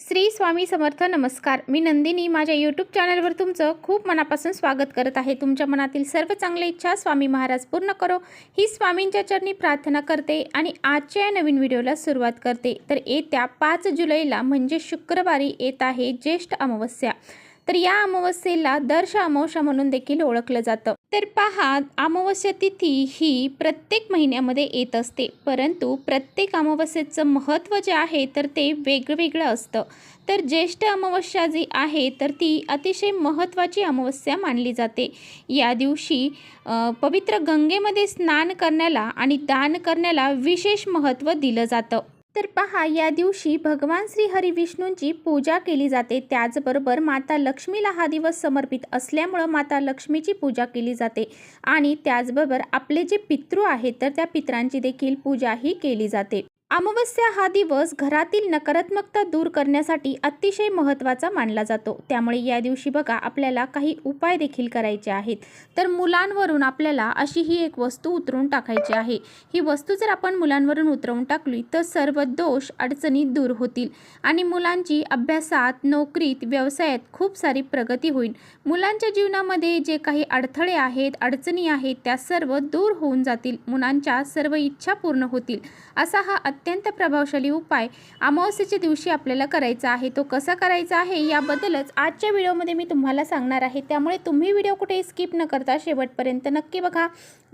श्री स्वामी समर्थ नमस्कार. मी नंदिनी. माझ्या यूट्यूब चॅनलवर तुमचं खूप मनापासून स्वागत करत आहे. तुमच्या मनातील सर्व चांगल्या इच्छा स्वामी महाराज पूर्ण करो. ही स्वामींच्या चरणी प्रार्थना करते आणि आजच्या या नवीन व्हिडिओला सुरुवात करते. तर येत्या पाच जुलैला म्हणजे शुक्रवारी येत आहे ज्येष्ठ अमावस्या. तर या अमावस्येला दर्श अमावस्या म्हणून देखील ओळखलं जातं. तर पहा अमावस्या तिथी ही प्रत्येक महिन्यामध्ये येत असते. परंतु प्रत्येक अमावस्येचं महत्त्व जे आहे तर ते वेगवेगळं असतं. तर ज्येष्ठ अमावस्या जी आहे तर ती अतिशय महत्त्वाची अमावस्या मानली जाते. या दिवशी पवित्र गंगेमध्ये स्नान करण्याला आणि दान करण्याला विशेष महत्त्व दिलं जातं. तर पहा या दिवशी भगवान श्री हरिविष्णूंची पूजा केली जाते. त्याचबरोबर माता लक्ष्मीला हा दिवस समर्पित असल्यामुळं माता लक्ष्मीची पूजा केली जाते. आणि त्याचबरोबर आपले जे पितृ आहेत तर त्या पितरांची देखील पूजाही केली जाते. अमावस्या हा दिवस घरातील नकारात्मकता दूर करण्यासाठी अतिशय महत्त्वाचा मानला जातो. त्यामुळे या दिवशी बघा आपल्याला काही उपाय देखील करायचे आहेत. तर मुलांवरून आपल्याला अशी ही एक वस्तू उतरून टाकायची आहे. ही वस्तू जर आपण मुलांवरून उतरवून टाकली तर सर्व दोष अडचणी दूर होतील आणि मुलांची अभ्यासात नोकरीत व्यवसायात खूप सारी प्रगती होईल. मुलांच्या जीवनामध्ये जे काही अडथळे आहेत अडचणी आहेत त्या सर्व दूर होऊन जातील. मुलांच्या सर्व इच्छा पूर्ण होतील. असा हा अत्यंत प्रभावशाली उपाय अमावस्येच्या दिवशी आपल्याला करायचा आहे. तो कसा करायचा आहे याबद्दलच आजच्या व्हिडिओमध्ये मी तुम्हाला सांगणार आहे. त्यामुळे तुम्ही व्हिडिओ कुठे स्किप न करता शेवटपर्यंत नक्की बघा.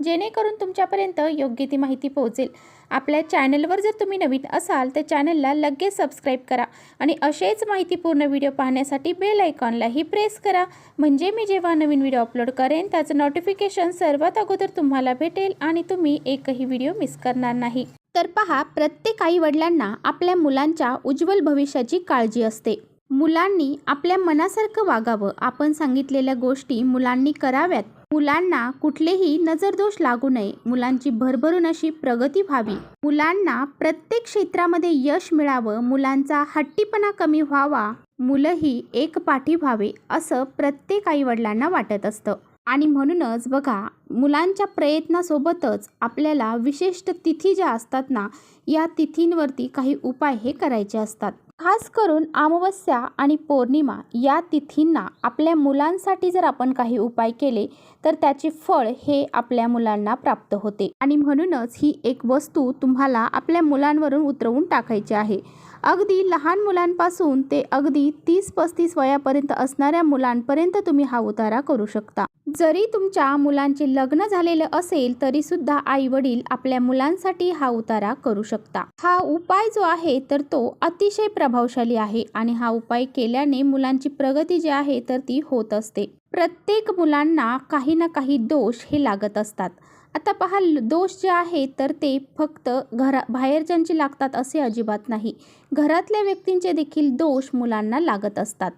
जेणेकरून तुमच्यापर्यंत योग्य ती माहिती पोहोचेल. आपल्या चॅनलवर जर तुम्ही नवीन असाल तर चॅनलला लगेच सबस्क्राईब करा आणि असेच माहितीपूर्ण व्हिडिओ पाहण्यासाठी बेल आयकॉनलाही प्रेस करा. म्हणजे मी जेव्हा नवीन व्हिडिओ अपलोड करेन त्याचं नोटिफिकेशन सर्वात अगोदर तुम्हाला भेटेल आणि तुम्ही एकही व्हिडिओ मिस करणार नाही. तर पहा प्रत्येक आई वडिलांना आपल्या मुलांच्या उज्ज्वल भविष्याची काळजी असते. मुलांनी आपल्या मनासारखं वागावं. आपण सांगितलेल्या गोष्टी मुलांनी कराव्यात. मुलांना कुठलेही नजरदोष लागू नये. मुलांची भरभरून अशी प्रगती व्हावी. मुलांना प्रत्येक क्षेत्रामध्ये यश मिळावं. मुलांचा हट्टीपणा कमी व्हावा. मुलंही एक पाठी व्हावे असं प्रत्येक आईवडिलांना वाटत असतं. आणि म्हणूनच बघा मुलांच्या प्रयत्नासोबतच आपल्याला विशिष्ट तिथी ज्या असतात ना या तिथींवरती काही उपाय हे करायचे असतात. खास करून अमावस्या आणि पौर्णिमा या तिथींना आपल्या मुलांसाठी जर आपण काही उपाय केले तर त्याचे फळ हे आपल्या मुलांना प्राप्त होते. आणि म्हणूनच ही एक वस्तू तुम्हाला आपल्या मुलांवरून उतरवून टाकायची आहे. अगदी लहान मुलांपासून ते अगदी तीस पस्तीस वयापर्यंत असणाऱ्या मुलांपर्यंत तुम्ही हा उतारा करू शकता. जरी तुमच्या मुलांचे लग्न झालेलं असेल तरी सुद्धा आई वडील आपल्या मुलांसाठी हा उतारा करू शकता. हा उपाय जो आहे तर तो अतिशय प्रभावशाली आहे आणि हा उपाय केल्याने मुलांची प्रगती जी आहे तर ती होत असते. प्रत्येक मुलांना काही ना काही दोष हे लागत असतात. आता पहा दोष जे आहे तर ते फक्त घरा बाहेरच्यांचे लागतात असे अजिबात नाही. घरातल्या व्यक्तींचे देखील दोष मुलांना लागत असतात.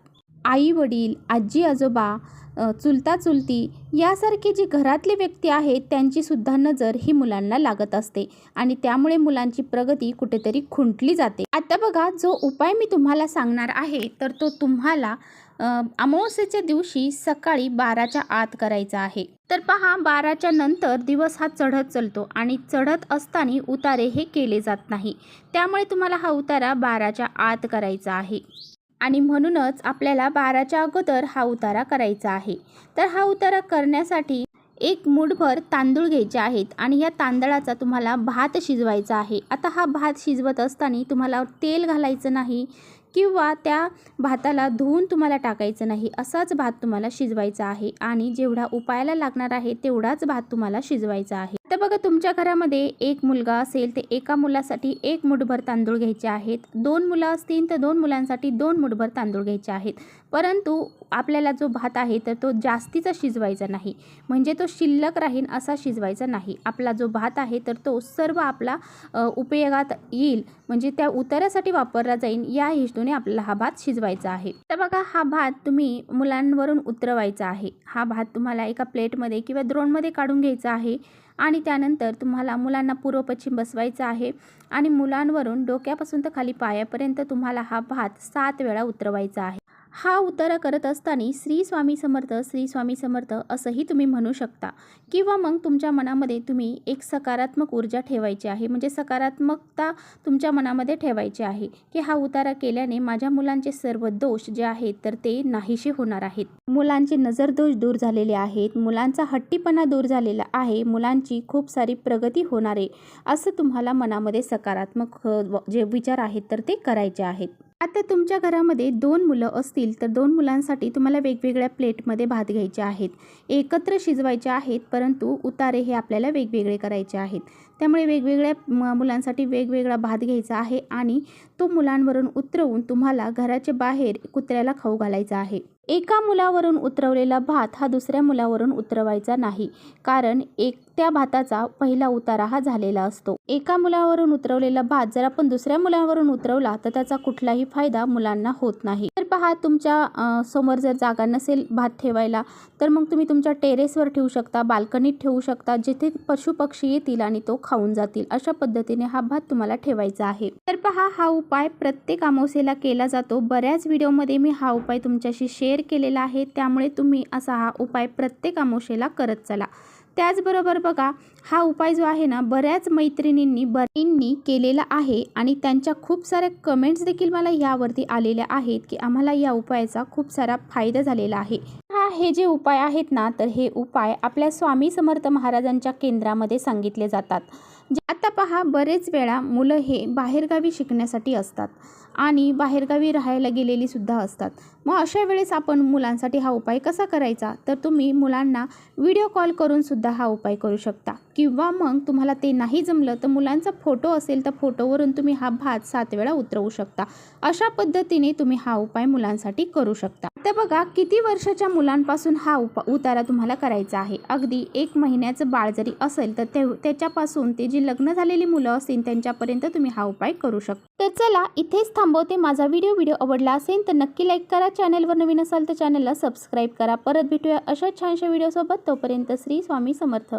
आई वडील आजी आजोबा चुलता चुलती यासारखे जी घरातली व्यक्ती आहेत त्यांचीसुद्धा नजर ही मुलांना लागत असते आणि त्यामुळे मुलांची प्रगती कुठेतरी खुंटली जाते. आता बघा जो उपाय मी तुम्हाला सांगणार आहे तर तो तुम्हाला अमावस्येच्या दिवशी सकाळी बाराच्या आत करायचा आहे. तर पहा बाराच्या नंतर दिवस हा चढत चालतो आणि चढत असताना उतारे हे केले जात नाही. त्यामुळे तुम्हाला हा उतारा बाराच्या आत करायचा आहे. आणि म्हणूनच आपल्याला बाराच्या अगोदर हा उतारा करायचा आहे. तर हा उतारा करण्यासाठी एक मूठभर तांदूळ घ्यायचे आहेत आणि या तांदळाचा तुम्हाला भात शिजवायचा आहे. आता हा भात शिजवत असताना तुम्हाला तेल घालायचं नाही किंवा त्या भाताला धुवून तुम्हाला टाकायचं नाही असाच भात तुम्हाला शिजवायचा आहे. आणि जेवढा उपायाला लागणार आहे तेवढाच भात तुम्हाला शिजवायचा आहे. तर बघा तुमच्या घरामध्ये एक मुलगा असेल तर एका मुलासाठी एक मुठभर तांदूळ घ्यायचे आहेत. दोन मुलं असतील तर दोन मुलांसाठी दोन मुठभर तांदूळ घ्यायचे आहेत. परंतु आपल्याला जो भात आहे तर तो जास्तीचा शिजवायचा नाही. म्हणजे तो शिल्लक राहील असा शिजवायचा नाही. आपला जो भात आहे तर तो सर्व आपला उपयोगात येईल. म्हणजे त्या उतारासाठी वापरला जाईल या हेतूने आपल्याला हा भात शिजवायचा आहे. तर बघा हा भात तुम्ही मुलांवरून उतरवायचा आहे. हा भात तुम्हाला एका प्लेटमध्ये किंवा द्रोणमध्ये काढून घ्यायचा आहे. आणि त्यानंतर तुम्हाला मुलांना पूर्व पश्चिम बसवायचं आहे आणि मुलांवरून डोक्यापासून तर खाली पायापर्यंत तुम्हाला हा भात सात वेळा उतरवायचा आहे. हा उतारा करत असताना श्री स्वामी समर्थ श्री स्वामी समर्थ असंही तुम्ही म्हणू शकता. किंवा मग तुमच्या मनामध्ये तुम्ही एक सकारात्मक ऊर्जा ठेवायची आहे. म्हणजे सकारात्मकता तुमच्या मनामध्ये ठेवायची आहे. की हा उतारा केल्याने माझ्या मुलांचे सर्व दोष जे आहेत तर ते नाहीसे होणार आहेत. मुलांचे नजर दोष दूर झालेले आहेत. मुलांचा हट्टीपणा दूर झालेला आहे. मुलांची खूप सारी प्रगती होणार आहे. असं तुम्हाला मनामध्ये सकारात्मक जे विचार आहेत तर ते करायचे आहेत. आता तुमच्या घरामध्ये दोन मुलं असतील तर दोन मुलांसाठी तुम्हाला वेगवेगळ्या प्लेटमध्ये भात घ्यायचे आहेत. एकत्र शिजवायचे आहेत परंतु उतारे हे आपल्याला वेगवेगळे करायचे आहेत. त्यामुळे वेगवेगळ्या म- मुलांसाठी वेगवेगळा भात घ्यायचा आहे आणि तो मुलांवरून उतरवून तुम्हाला घराच्या बाहेर कुत्र्याला खाऊ घालायचा आहे. एका मुलावरून उतरवलेला भात हा दुसऱ्या मुलावरून उतरवायचा नाही कारण एक त्या भाताचा पहिला उतारा हा झालेला असतो. एका मुलावरून उतरवलेला भात जर आपण दुसऱ्या मुलावरून उतरवला तर त्याचा कुठलाही फायदा मुलांना होत नाही. तर पहा तुमच्यासमोर जर जागा नसेल भात ठेवायला तर मग तुम्ही तुमच्या टेरेसवर ठेवू शकता बाल्कनीत ठेवू शकता जिथे पशु पक्षी येतील आणि तो खाऊन जातील. अशा पद्धतीने हा भात तुम्हाला ठेवायचा आहे. तर पहा हा उपाय प्रत्येक अमावस्येला केला जातो. बऱ्याच व्हिडिओमध्ये मी हा उपाय तुमच्याशी शेअर केलेला आहे त्यामुळे तुम्ही असा हा उपाय प्रत्येक अमावस्येला करत चला. त्याचबरोबर बघा हा उपाय जो आहे ना बऱ्याच मैत्रिणींनी बरींनी केलेला आहे आणि त्यांच्या खूप साऱ्या कमेंट्स देखील मला यावरती आलेल्या आहेत की आम्हाला या उपायाचा खूप सारा फायदा झालेला आहे. हा हे जे उपाय आहेत ना तर हे उपाय आपल्या स्वामी समर्थ महाराजांच्या केंद्रामध्ये सांगितले जातात. आता पहा बरेच वेळा मुलं हे बाहेरगावी शिकण्यासाठी असतात आणि बाहेरगावी राहायला गेलेली सुद्धा असतात. मग अशा वेळेस आपण मुलांसाठी हा उपाय कसा करायचा? तर तुम्ही मुलांना व्हिडिओ कॉल करून सुद्धा हा उपाय करू शकता. किंवा मग तुम्हाला ते नाही जमलं तर मुलांचा फोटो असेल तर फोटोवरून तुम्ही हा भात सात वेळा उतरवू शकता. अशा पद्धतीने तुम्ही हा उपाय मुलांसाठी करू शकता. तर बघा किती वर्षाच्या मुलांपासून हा उपा उतारा तुम्हाला करायचा आहे? अगदी एक महिन्याचं बाळ जरी असेल तर ते त्याच्यापासून ते जी लग्न झालेली मुलं असतील त्यांच्यापर्यंत तुम्ही हा उपाय करू शकता. तर चला इथेच थांबवते माझा व्हिडिओ व्हिडिओ आवडला असेल तर नक्की लाईक करा. चॅनलवर नवीन असाल तर चॅनलला सबस्क्राईब करा. परत भेटूया अशा छानशा व्हिडिओसोबत तोपर्यंत श्री स्वामी समर्थ.